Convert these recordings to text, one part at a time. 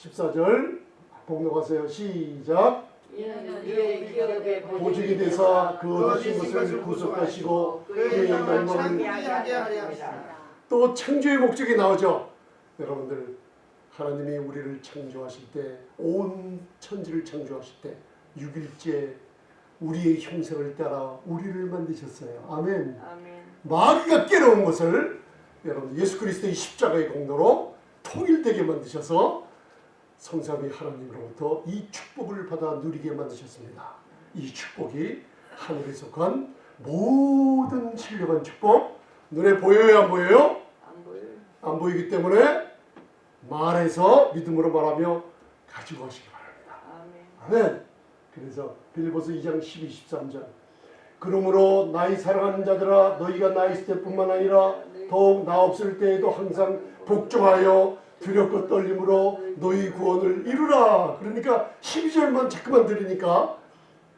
14절 복록하세요. 시작. 이는 그의 기업에 보증이 되사 그 얻으신 것을 구속하시고 그의 하시다. 또 창조의 목적이 나오죠. 여러분들 하나님이 우리를 창조하실 때 온 천지를 창조하실 때 6일째 우리의 형상을 따라 우리를 만드셨어요. 아멘. 아멘. 마귀가 깨러온 것을 여러분 예수 그리스도의 십자가의 공로로 통일되게 만드셔서 성삼위 하나님으로부터 이 축복을 받아 누리게 만드셨습니다. 이 축복이 하늘에 속한 모든 신령한 축복 눈에 보여요 안 보여요? 안 보여요. 안 보이기 때문에 말해서 믿음으로 말하며 가지고 가시기 바랍니다. 아멘. 아멘. 그래서 빌보서 2장 12, 13절. 그러므로 나의 사랑하는 자들아 너희가 나 있을 때뿐만 아니라 더욱 나 없을 때에도 항상 복종하여 두렵고 떨림으로 너희 구원을 이루라. 그러니까 12절만 자꾸만 들으니까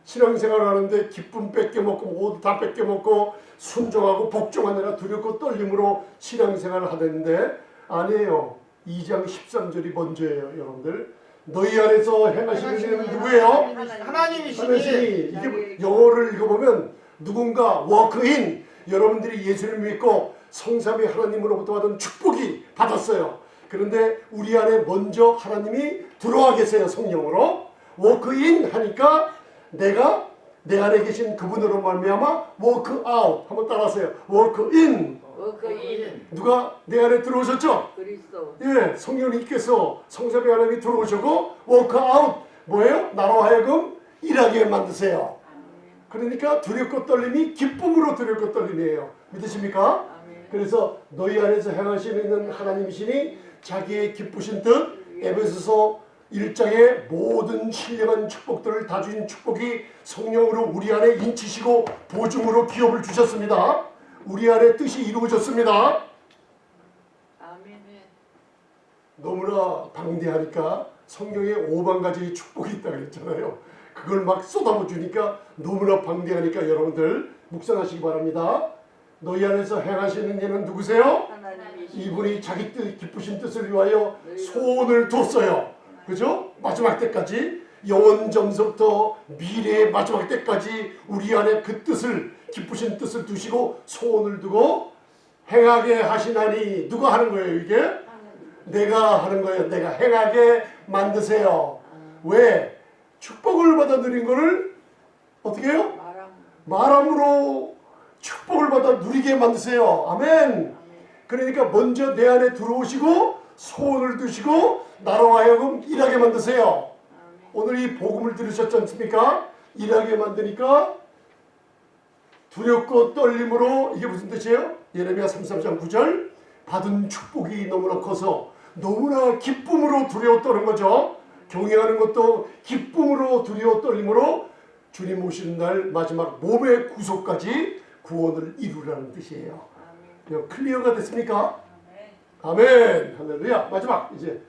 신앙생활을 하는데 기쁨 뺏겨먹고 모두 다 뺏겨먹고 순종하고 복종하느라 두렵고 떨림으로 신앙생활을 하는데 아니에요. 2장 13절이 먼저예요, 여러분들. 너희 안에서 행하시는 일은 누구예요? 하나님이시니 하나님이 이게 영어를 읽어보면 누군가 워크인 여러분들이 예수를 믿고 성삼위 하나님으로부터 받은 축복이 받았어요. 그런데 우리 안에 먼저 하나님이 들어와 계세요 성령으로 워크인 하니까 내가 내 안에 계신 그분으로 말미암아 워크 아웃 한번 따라하세요. 워크인 워크인 누가 내 안에 들어오셨죠? 그리스도. 예, 성령님께서 성삼위 하나님이 들어오시고 워크 아웃 뭐예요? 나로 하여금 일하게 만드세요. 그러니까 두렵고 떨림이 기쁨으로 두렵고 떨림이에요. 믿으십니까? 그래서 너희 안에서 행하시는 하나님이시니 자기의 기쁘신 뜻 에베소서 1장의 모든 신령한 축복들을 다 주신 축복이 성령으로 우리 안에 인치시고 보증으로 기업을 주셨습니다. 우리 안에 뜻이 이루어졌습니다. 너무나 방대하니까 성경에 5만 가지의 축복이 있다고 했잖아요. 그걸 막 쏟아부 주니까 너무나 방대하니까 여러분들 묵상하시기 바랍니다. 너희 안에서 행하시는 이는 누구세요? 이분이 자기 뜻 기쁘신 뜻을 위하여 소원을 뒀어요. 그죠? 마지막 때까지 영원 점서부터 미래의 마지막 때까지 우리 안에 그 뜻을 기쁘신 뜻을 두시고 소원을 두고 행하게 하시나니 누가 하는 거예요 이게? 내가 하는 거예요. 내가 행하게 만드세요. 왜? 축복을 받아 누린 거를 어떻게 해요? 말함. 말함으로 축복을 받아 누리게 만드세요. 아멘. 그러니까 먼저 내 안에 들어오시고 소원을 두시고 나로 하여금 일하게 만드세요. 오늘 이 복음을 들으셨지 않습니까? 일하게 만드니까 두렵고 떨림으로 이게 무슨 뜻이에요? 예레미야 33장 9절 받은 축복이 너무나 커서 너무나 기쁨으로 두려워 떠는 거죠. 경외하는 것도 기쁨으로 두려워 떨림으로 주님 오시는 날 마지막 몸의 구속까지 구원을 이루라는 뜻이에요. 이거 클리어가 됐습니까? 아멘. 할렐루야. 마지막 이제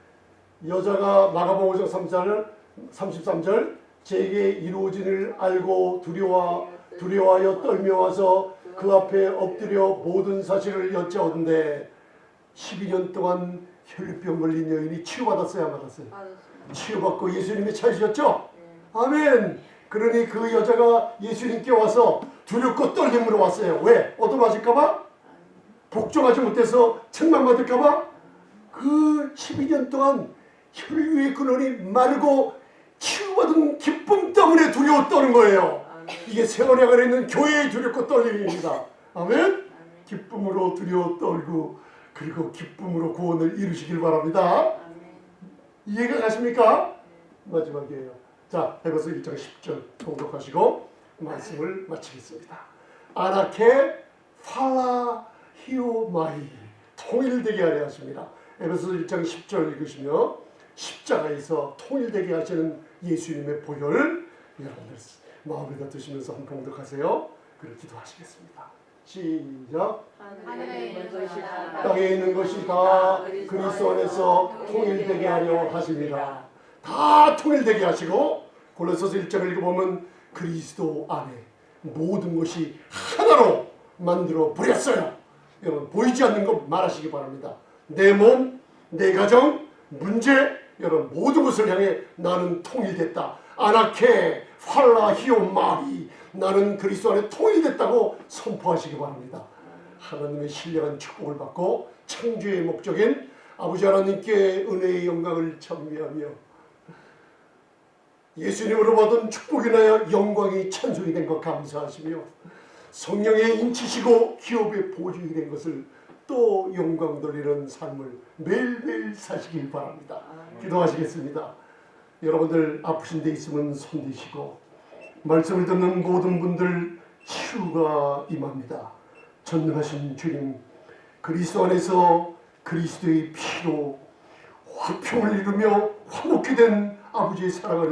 여자가 마가복음 5장 3절 33절 제게 이루어진을 알고 두려워 두려워하여 떨며 와서 그 앞에 엎드려 모든 사실을 여짜오는데 12년 동안 혈류병 걸린 여인이 치유받았어요, 안 받았어요? 치유받고 예수님이 찾으셨죠? 예. 아멘. 그러니 그 여자가 예수님께 와서 두렵고 떨림으로 왔어요. 왜? 얻어맞을까봐? 복종하지 못해서 책망받을까봐? 그 12년 동안 혈류의 근원이 마르고 치유받은 기쁨 때문에 두려워 떠는 거예요. 이게 세월에 안에 있는 교회의 두렵고 떨림입니다. 아멘. 기쁨으로 두려워 떨고 그리고 기쁨으로 구원을 이루시길 바랍니다. 이해가 가십니까? 마지막이에요. 자, 해버서 1장 10절 통독하시고 말씀을 마치겠습니다. 아나케 팔라 히오마이 통일되게 하려 하십니다. 에베소 1장 10절 읽으시며 십자가에서 통일되게 하시는 예수님의 보혈 여러분들 마음에다 드시면서 한 통독하세요. 그리고 기도하시겠습니다. 시작. 하늘에 있는 것이 다 땅에 있는 것이 다 그리스도 안에서 통일되게 하려 하십니다. 다 통일되게 하시고 골로새서 1장을 읽어보면 그리스도 안에 모든 것이 하나로 만들어 버렸어요. 여러분 보이지 않는 것 말하시기 바랍니다. 내 몸, 내 가정, 문제, 여러분 모든 것을 향해 나는 통일됐다. 아나케 팔라 히온 마리 나는 그리스도 안에 통일됐다고 선포하시기 바랍니다. 하나님의 신령한 축복을 받고 창조의 목적인 아버지 하나님께 은혜의 영광을 찬미하며 예수님으로 받은 축복이나여 영광이 찬송이 된 것 감사하시며 성령의 인치시고 기업의 보증이 된 것을 또 영광 돌리는 삶을 매일매일 사시길 바랍니다. 기도하시겠습니다. 여러분들 아프신 데 있으면 손 드시고 말씀을 듣는 모든 분들 치유가 임합니다. 전능하신 주님 그리스도 안에서 그리스도의 피로 화평을 이루며 화목히 된 아버지의 사랑하는